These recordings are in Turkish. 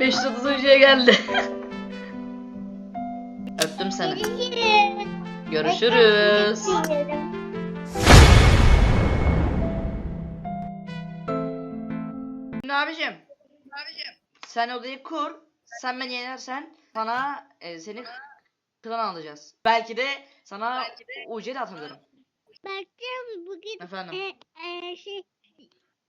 530 şey geldi. Öptüm seni. Görüşürüz. Şimdi abicim. Sen odayı kur. Sen beni yenersen sana e, seni klan alacağız. Belki de sana UC de atabilirim. Bakacağım bugün Efendim. e, e, şey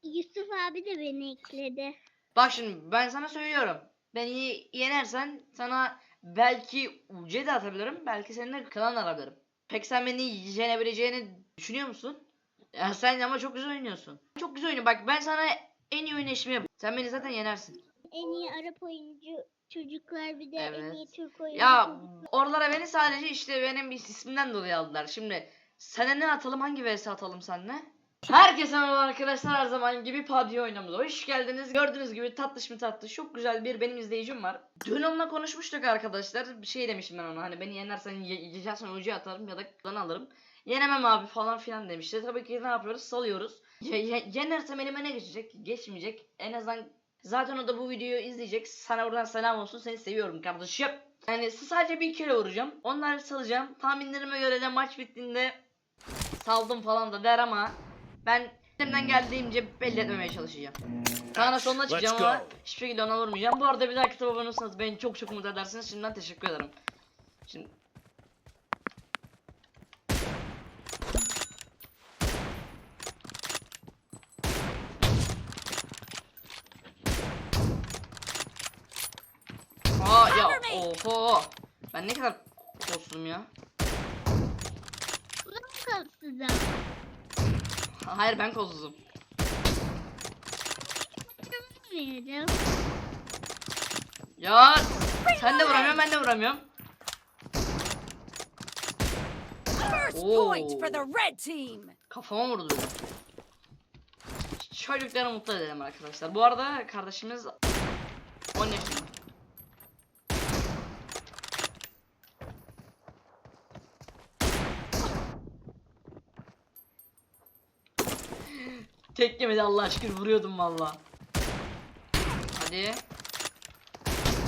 Yusuf abi de beni ekledi. Bak şimdi ben sana söylüyorum. Beni yenersen sana belki UC de atabilirim. Belki seninle klan alabilirim. Peki sen beni yenebileceğini düşünüyor musun? Ya sen ama çok güzel oynuyorsun. Çok güzel oynuyorsun. Bak ben sana en iyi oynayışımı yap. Sen beni zaten yenersin. En iyi Arap oyuncu çocuklar bir de en Evet. iyi Türk oyuncu. Ya çocuklar. oralara beni sadece işte benim ismimden dolayı aldılar. Şimdi sana ne atalım hangi vs atalım seninle? Herkese merhaba arkadaşlar her zaman gibi PUBG oynamamıza hoş geldiniz. Gördüğünüz gibi tatlış mı tatlış çok güzel bir benim izleyicim var. Dün onunla konuşmuştuk arkadaşlar. Bir şey demiştim ben ona hani beni yenersen ye- yiyeceksen ucu atarım ya da lan alırım. Yenemem abi falan filan demişti. Tabii ki ne yapıyoruz? Salıyoruz. Ye- ye- yenersem elime ne geçecek? Geçmeyecek. En azından zaten o da bu videoyu izleyecek. Sana buradan selam olsun. Seni seviyorum kardeşim. Yani sadece bir kere vuracağım. Onları salacağım. Tahminlerime göre de maç bittiğinde saldım falan da der ama ben elimden geldiğince belli etmemeye çalışacağım. Sana sonuna çıkacağım ama hiçbir şekilde ona vurmayacağım. Bu arada bir daha kitap abone olursanız beni çok çok mutlu edersiniz. Şimdiden teşekkür ederim. Şimdi Aa ya oho. Ben ne kadar kostum ya. Bu da mı kalsızım? Hayır ben. Bilmiyorum. Ya sen de vuramıyorsun ben de vuramıyorum. First Oo. point for the red team. Kafama vurdu. Çocukları mutlu edelim arkadaşlar. Bu arada kardeşimiz 10 yaşında. Tek yemedi Allah aşkına vuruyordum valla. Hadi.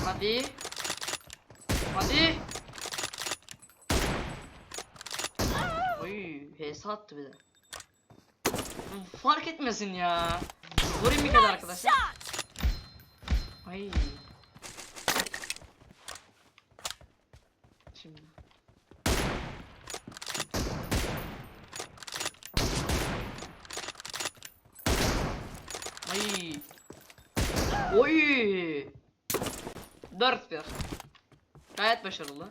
Hadi. Hadi. Oy, HS attı bir de. Fark etmesin ya. Vurayım bir kadar arkadaşlar. Ay. Şimdi. Ay. Oy. 4-1. Gayet başarılı.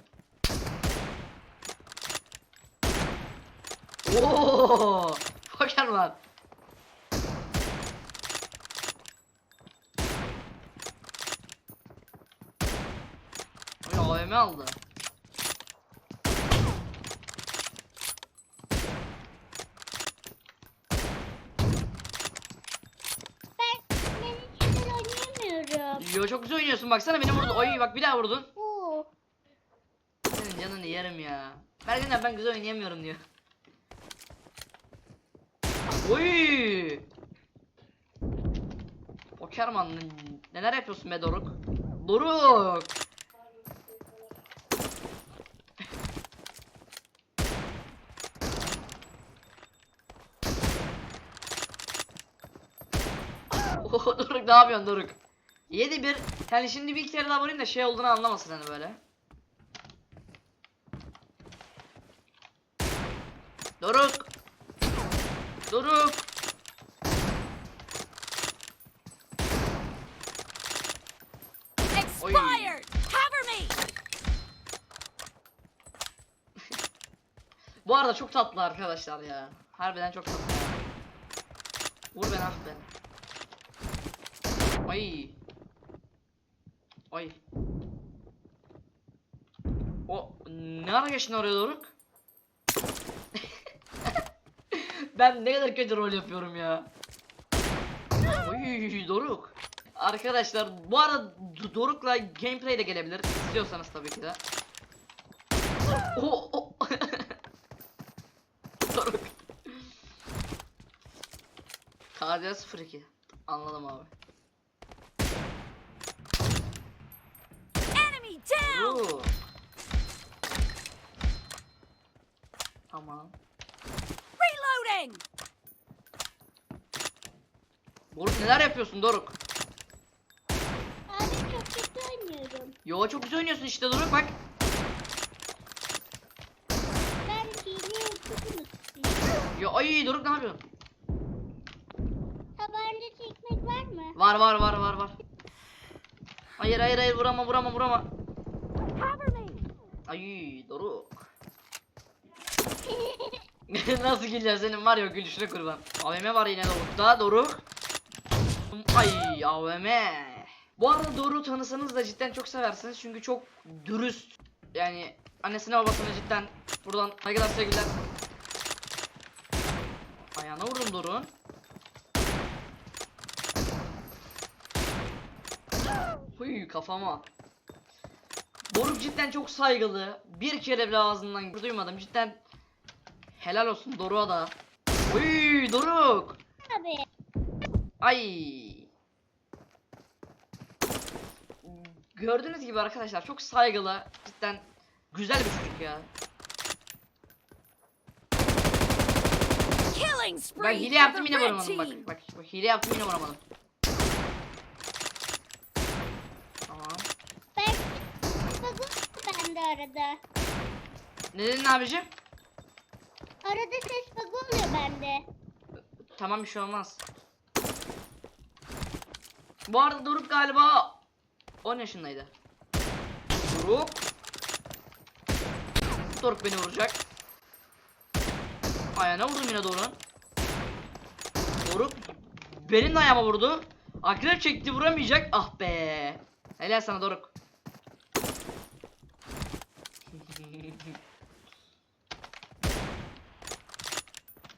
Oo! Poker var. Ay AVM aldı. Ben, ben hiç güzel Yo çok güzel oynuyorsun baksana beni vurdu. Oy bak bir daha vurdun. Senin canını yerim ya. Bergen abi ben güzel oynayamıyorum diyor. Oy! Pokerman neler yapıyorsun be Doruk? Doruk! Doruk ne yapıyorsun Doruk? 7 bir yani şimdi bir kere daha vurayım da şey olduğunu anlamasın hani böyle. Doruk. Doruk. Expired. Cover me. Bu arada çok tatlı arkadaşlar ya. Harbiden çok tatlı. Vur beni ah beni. Ay. Ay. O ne ara geçtin oraya Doruk? ben ne kadar kötü rol yapıyorum ya. Oy Doruk. Arkadaşlar bu arada Doruk'la gameplay de gelebilir istiyorsanız tabii ki de. O, o. Doruk. KD 02. Anladım abi. Doruk. Tamam. Reloading! Doruk neler yapıyorsun Doruk? Abi çok kötü oynuyorum. Yo çok güzel oynuyorsun işte Doruk bak. Ben hile yapıyorum. Yo ay Doruk ne yapıyorsun? Tabanca çekmek var mı? Var var var var var. Hayır hayır hayır vurama vurama vurama. Ay Doruk. Nasıl gülüyor senin var ya gülüşüne kurban. AVM var yine Doruk'ta Doruk. Ay AVM. Bu arada Doruk'u tanısanız da cidden çok seversiniz çünkü çok dürüst. Yani annesine babasına cidden buradan saygılar sevgiler. Ayağına vurdum Doruk'un. Huy kafama. Doruk cidden çok saygılı. Bir kere bile ağzından duymadım. Cidden helal olsun Doruk'a da. Uy Doruk. Abi. Ay. Gördüğünüz gibi arkadaşlar çok saygılı. Cidden güzel bir çocuk ya. Ben hile yaptım yine vuramadım! Bak, bak hile yaptım yine vuramadım. Tamam. Ben bende arada. Ne dedin abicim? Arada ses bug oluyor bende. Tamam bir şey olmaz. Bu arada Doruk galiba 10 yaşındaydı. Doruk. Doruk beni vuracak. Ayağına vurdum yine Doruk'un. Doruk benim de ayağıma vurdu. Akrep çekti vuramayacak. Ah be. Helal sana Doruk.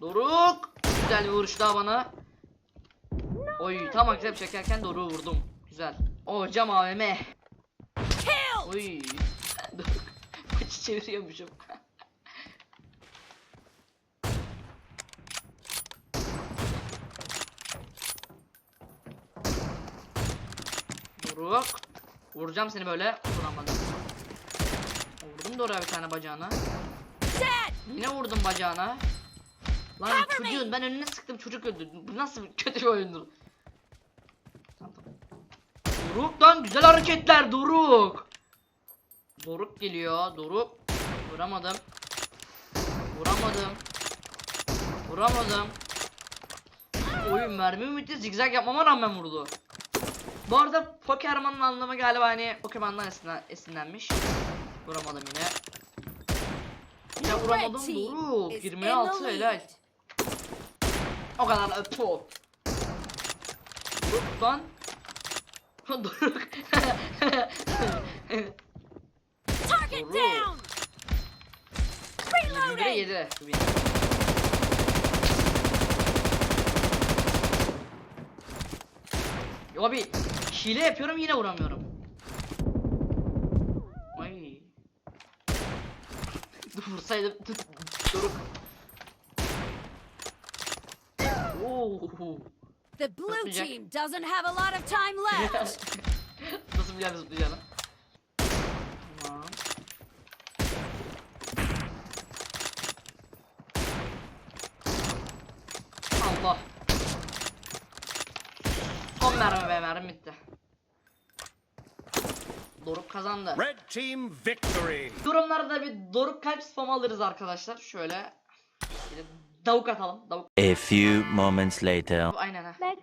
Doruk. Güzel bir vuruş daha bana. Oy tam akrep çekerken Doruk'u vurdum. Güzel. O cam AVM. Oy. Maçı çeviriyormuşum. Doruk. Vuracağım seni böyle. Vuramadım. Vurdum Doruk'a bir tane bacağına. Yine vurdum bacağına. Lan çocuğun ben önüne sıktım çocuk öldü. Bu nasıl kötü bir oyundur. Doruk lan güzel hareketler Doruk. Doruk geliyor Doruk. Vuramadım. Vuramadım. Vuramadım. Oyun mermi bitti zigzag yapmama rağmen vurdu. Bu arada Pokemon'un anlamı galiba hani Pokemon'dan esinlen, esinlenmiş. Vuramadım yine. Red vuramadım Doruk. is in 26 the helal. O kadar da po. Doruk lan. Doruk. Target down! 21'e Reloading! 7. Ya abi hile yapıyorum yine vuramıyorum. Ay. Dur vursaydım. Dur, Doruk. Oo. The blue team doesn't have a lot of time left! Nasıl bir yer zıplayacağını? Tamam. Allah. Son mermi be mermi bitti. Doruk kazandı. Red team victory. Durumlarda bir Doruk kalp spam alırız arkadaşlar. Şöyle. Bir de davuk atalım. Davuk. A few moments later. Aynen ha. Ben,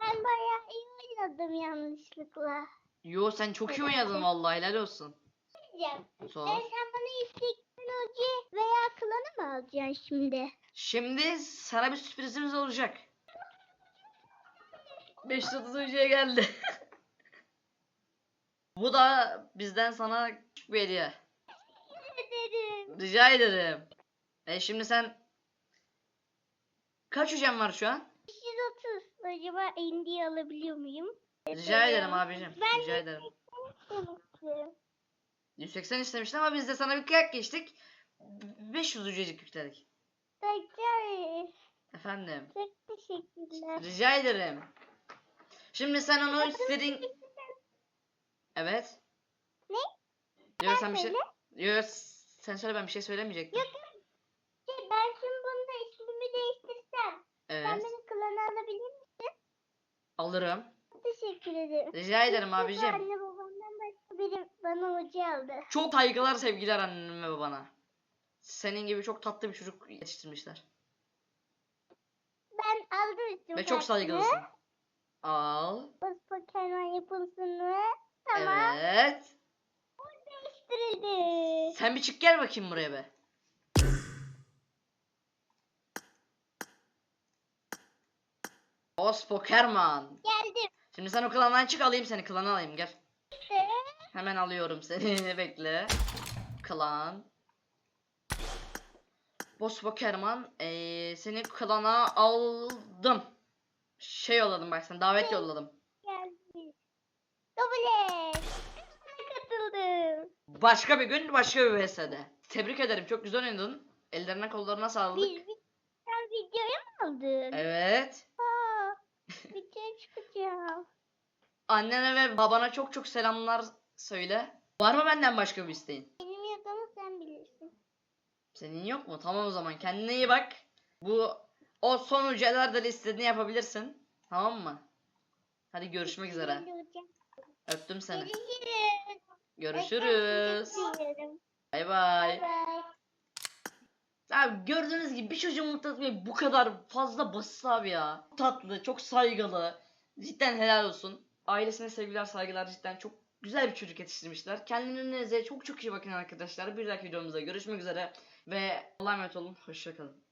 ben bayağı iyi oynadım yanlışlıkla. Yo sen çok iyi oynadın vallahi helal olsun. Diyeceğim. Sor. E sen bana teknoloji veya klanı mı alacaksın şimdi? Şimdi sana bir sürprizimiz olacak. 530 UC'ye geldi. Bu da bizden sana küçük bir hediye. Ederim. Rica ederim. E şimdi sen kaç hücren var şu an? 130. Acaba indiği alabiliyor muyum? Rica ederim abicim. Ben Rica ederim. Demiştim. 180 istemiştin ama biz de sana bir kıyak geçtik. 500 ücrecik yükledik. Tekrar. Efendim. Çok teşekkürler. Rica ederim. Şimdi sen onu istediğin... Evet. Ne? Yok sen bir şey... Yok sen söyle ben bir şey söylemeyecektim. Yok Şey, ben şimdi bunda ismimi değiştirsem. Sen Evet. benim klanı alabilir misin? Alırım. Teşekkür ederim. Rica ederim abicim. Anne babamdan başka biri bana hoca aldı. Çok saygılar sevgiler anneme babana. Senin gibi çok tatlı bir çocuk yetiştirmişler. Ben aldım üstüm Ve çok saygılısın. Al. Bas Pokemon yapılsın mı? Tamam. Evet. Değiştirildi. Sen bir çık gel bakayım buraya be. Os Pokerman. Geldim. Şimdi sen o klandan çık alayım seni klana alayım gel. Hemen alıyorum seni bekle. Klan. Boss Pokerman eee seni klana aldım. Şey yolladım bak sen davet yolladım. Geldim. Double katıldım. Başka bir gün başka bir VS'de. Tebrik ederim çok güzel oynadın. Ellerine kollarına sağlık. Bir, bir, sen videoya mı aldın? Evet. Aa, videoya çıkacağım. Annene ve babana çok çok selamlar söyle. Var mı benden başka bir isteğin? Benim yok ama sen bilirsin. Senin yok mu? Tamam o zaman kendine iyi bak. Bu o son uceler de listeni yapabilirsin. Tamam mı? Hadi görüşmek üzere. Öptüm seni. Görüşürüz. Bay Bay. Abi gördüğünüz gibi bir çocuğu mutlu etmek bu kadar fazla basit abi ya. Tatlı, çok saygılı. Cidden helal olsun. Ailesine sevgiler, saygılar cidden çok güzel bir çocuk yetiştirmişler. Kendinize çok çok iyi bakın arkadaşlar. Bir dahaki videomuzda görüşmek üzere. Ve Allah'a emanet olun. Hoşçakalın.